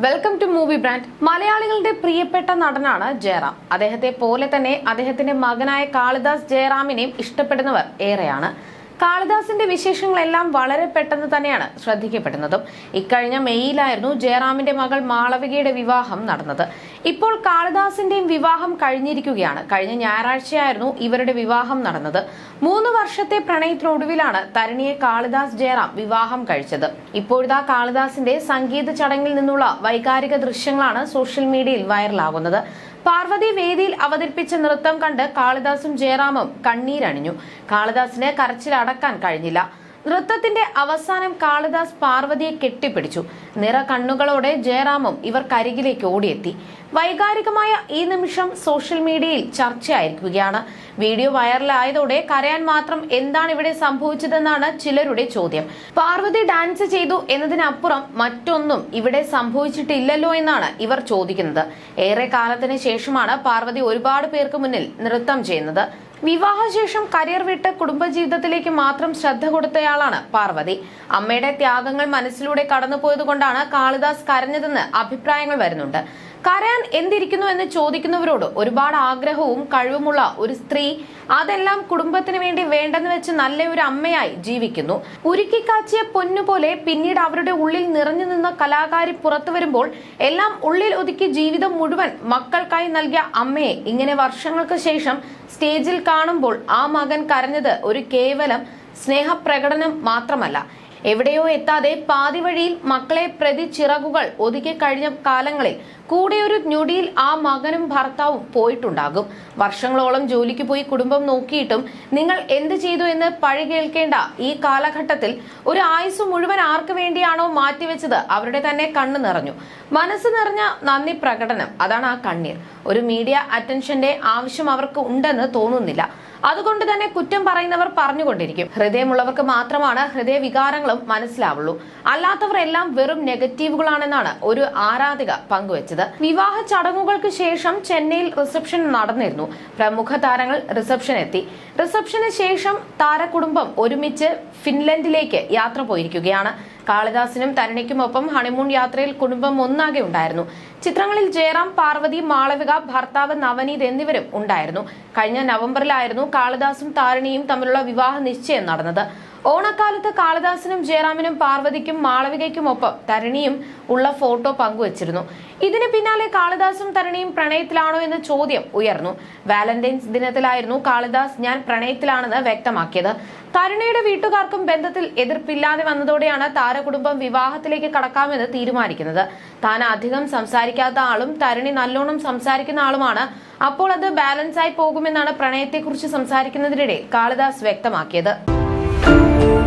Welcome to movie brand മലയാളികളുടെ പ്രിയപ്പെട്ട നടനാണ് ജയറാം. അദ്ദേഹത്തെ പോലെ തന്നെ അദ്ദേഹത്തിന്റെ മകനായ കാളിദാസ് ജയറാമിനെയും ഇഷ്ടപ്പെടുന്നവർ ഏറെയാണ്. കാളിദാസിന്റെ വിശേഷങ്ങളെല്ലാം വളരെ പെട്ടെന്ന് തന്നെയാണ് ശ്രദ്ധിക്കപ്പെടുന്നതും. ഇക്കഴിഞ്ഞ മെയ്യിലായിരുന്നു ജയറാമിന്റെ മകൾ മാളവികയുടെ വിവാഹം നടന്നത്. ഇപ്പോൾ കാളിദാസിന്റെയും വിവാഹം കഴിഞ്ഞിരിക്കുകയാണ്. കഴിഞ്ഞ ഞായറാഴ്ചയായിരുന്നു ഇവരുടെ വിവാഹം നടന്നത്. മൂന്ന് വർഷത്തെ പ്രണയത്തിനൊടുവിലാണ് തരണിയെ കാളിദാസ് ജയറാം വിവാഹം കഴിച്ചത്. ഇപ്പോഴിതാ കാളിദാസിന്റെ സംഗീത ചടങ്ങിൽ നിന്നുള്ള വൈകാരിക ദൃശ്യങ്ങളാണ് സോഷ്യൽ മീഡിയയിൽ വൈറലാകുന്നത്. പാർവതി വേദിയിൽ അവതരിപ്പിച്ച നൃത്തം കണ്ട് കാളിദാസും ജയറാമും കണ്ണീരണിഞ്ഞു. കാളിദാസിന് കരച്ചിലടക്കാൻ കഴിഞ്ഞില്ല. നൃത്തത്തിന്റെ അവസാനം കാളിദാസ് പാർവതിയെ കെട്ടിപ്പിടിച്ചു. നിറ കണ്ണുകളോടെ ജയറാമും ഇവർ കരികിലേക്ക് ഓടിയെത്തി. വൈകാരികമായ ഈ നിമിഷം സോഷ്യൽ മീഡിയയിൽ ചർച്ചയായിരിക്കുകയാണ്. വീഡിയോ വൈറലായതോടെ കരയാൻ മാത്രം എന്താണ് ഇവിടെ സംഭവിച്ചതെന്നാണ് ചിലരുടെ ചോദ്യം. പാർവതി ഡാൻസ് ചെയ്തു എന്നതിനപ്പുറം മറ്റൊന്നും ഇവിടെ സംഭവിച്ചിട്ടില്ലല്ലോ എന്നാണ് ഇവർ ചോദിക്കുന്നത്. ഏറെ കാലത്തിന് ശേഷമാണ് പാർവതി ഒരുപാട് പേർക്ക് മുന്നിൽ നൃത്തം ചെയ്യുന്നത്. വിവാഹശേഷം കരിയർ വിട്ട് കുടുംബജീവിതത്തിലേക്ക് മാത്രം ശ്രദ്ധ കൊടുത്തയാളാണ് പാർവതി. അമ്മയുടെ ത്യാഗങ്ങൾ മനസ്സിലൂടെ കടന്നുപോയത് കൊണ്ടാണ് കാളിദാസ് കരഞ്ഞതെന്ന് അഭിപ്രായങ്ങൾ വരുന്നുണ്ട്. കരയാൻ എന്തിരിക്കുന്നു എന്ന് ചോദിക്കുന്നവരോട് ഒരുപാട് ആഗ്രഹവും കഴിവുമുള്ള ഒരു സ്ത്രീ അതെല്ലാം കുടുംബത്തിന് വേണ്ടി വേണ്ടെന്ന് വെച്ച് നല്ല ഒരു അമ്മയായി ജീവിക്കുന്നു. ഉരുക്കി കാച്ചിയ പൊന്നുപോലെ പിന്നീട് അവരുടെ ഉള്ളിൽ നിറഞ്ഞു നിന്ന കലാകാരി പുറത്തു വരുമ്പോൾ എല്ലാം ഉള്ളിൽ ഒതുക്കി ജീവിതം മുഴുവൻ മക്കൾക്കായി നൽകിയ അമ്മയെ ഇങ്ങനെ വർഷങ്ങൾക്ക് ശേഷം സ്റ്റേജിൽ കാണുമ്പോൾ ആ മകൻ കരഞ്ഞത് ഒരു കേവലം സ്നേഹപ്രകടനം മാത്രമല്ല. എവിടെയോ എത്താതെ പാതിവഴിയിൽ മക്കളെ പ്രതി ചിറകുകൾ ഒതുക്കി കഴിഞ്ഞ കാലങ്ങളിൽ കൂടെ ഒരു ഞൊടിയിൽ ആ മകനും ഭർത്താവും പോയിട്ടുണ്ടാകും. വർഷങ്ങളോളം ജോലിക്ക് പോയി കുടുംബം നോക്കിയിട്ടും നിങ്ങൾ എന്ത് ചെയ്തു എന്ന് പഴി കേൾക്കേണ്ട ഈ കാലഘട്ടത്തിൽ ഒരു ആയുസ് മുഴുവൻ ആർക്ക് വേണ്ടിയാണോ മാറ്റിവെച്ചത് അവരുടെ തന്നെ കണ്ണു നിറഞ്ഞു. മനസ്സ് നിറഞ്ഞ നന്ദി പ്രകടനം അതാണ് ആ കണ്ണീർ. ഒരു മീഡിയ അറ്റൻഷന്റെ ആവശ്യം അവർക്ക് ഉണ്ടെന്ന് തോന്നുന്നില്ല. അതുകൊണ്ട് തന്നെ കുറ്റം പറയുന്നവർ പറഞ്ഞുകൊണ്ടിരിക്കും. ഹൃദയമുള്ളവർക്ക് മാത്രമാണ് ഹൃദയ വികാരങ്ങളും മനസ്സിലാവുള്ളൂ. അല്ലാത്തവർ എല്ലാം വെറും നെഗറ്റീവുകളാണെന്നാണ് ഒരു ആരാധിക പങ്കുവച്ചത്. വിവാഹ ചടങ്ങുകൾക്ക് ശേഷം ചെന്നൈയിൽ റിസപ്ഷൻ നടന്നിരുന്നു. പ്രമുഖ താരങ്ങൾ റിസപ്ഷൻ എത്തി. റിസപ്ഷന് ശേഷം താരകുടുംബം ഒരുമിച്ച് ഫിൻലൻഡിലേക്ക് യാത്ര പോയിരിക്കുകയാണ്. കാളിദാസിനും തരണിക്കുമൊപ്പം ഹണിമൂൺ യാത്രയിൽ കുടുംബം ഒന്നാകെ ഉണ്ടായിരുന്നു. ചിത്രങ്ങളിൽ ജയറാം പാർവതി മാളവിക ഭർത്താവ് നവനീത് എന്നിവരും ഉണ്ടായിരുന്നു. കഴിഞ്ഞ നവംബറിലായിരുന്നു കാളിദാസും താരണിയും തമ്മിലുള്ള വിവാഹ നിശ്ചയം നടന്നത്. ഓണക്കാലത്ത് കാളിദാസനും ജയറാമിനും പാർവതിക്കും മാളവികയ്ക്കും ഒപ്പം തരണിയും ഉള്ള ഫോട്ടോ പങ്കുവച്ചിരുന്നു. ഇതിന് പിന്നാലെ കാളിദാസും തരണിയും പ്രണയത്തിലാണോ എന്ന ചോദ്യം ഉയർന്നു. വാലന്റൈൻസ് ദിനത്തിലായിരുന്നു കാളിദാസ് ഞാൻ പ്രണയത്തിലാണെന്ന് വ്യക്തമാക്കിയത്. തരുണയുടെ വീട്ടുകാർക്കും ബന്ധത്തിൽ എതിർപ്പില്ലാതെ വന്നതോടെയാണ് താരകുടുംബം വിവാഹത്തിലേക്ക് കടക്കാമെന്ന് തീരുമാനിക്കുന്നത്. താൻ അധികം സംസാരിക്കാത്ത ആളും തരുണി നല്ലോണം സംസാരിക്കുന്ന ആളുമാണ്. അപ്പോൾ അത് ബാലൻസ് ആയി പോകുമെന്നാണ് പ്രണയത്തെക്കുറിച്ച് സംസാരിക്കുന്നതിനിടെ കാളിദാസ് വ്യക്തമാക്കിയത്. thank you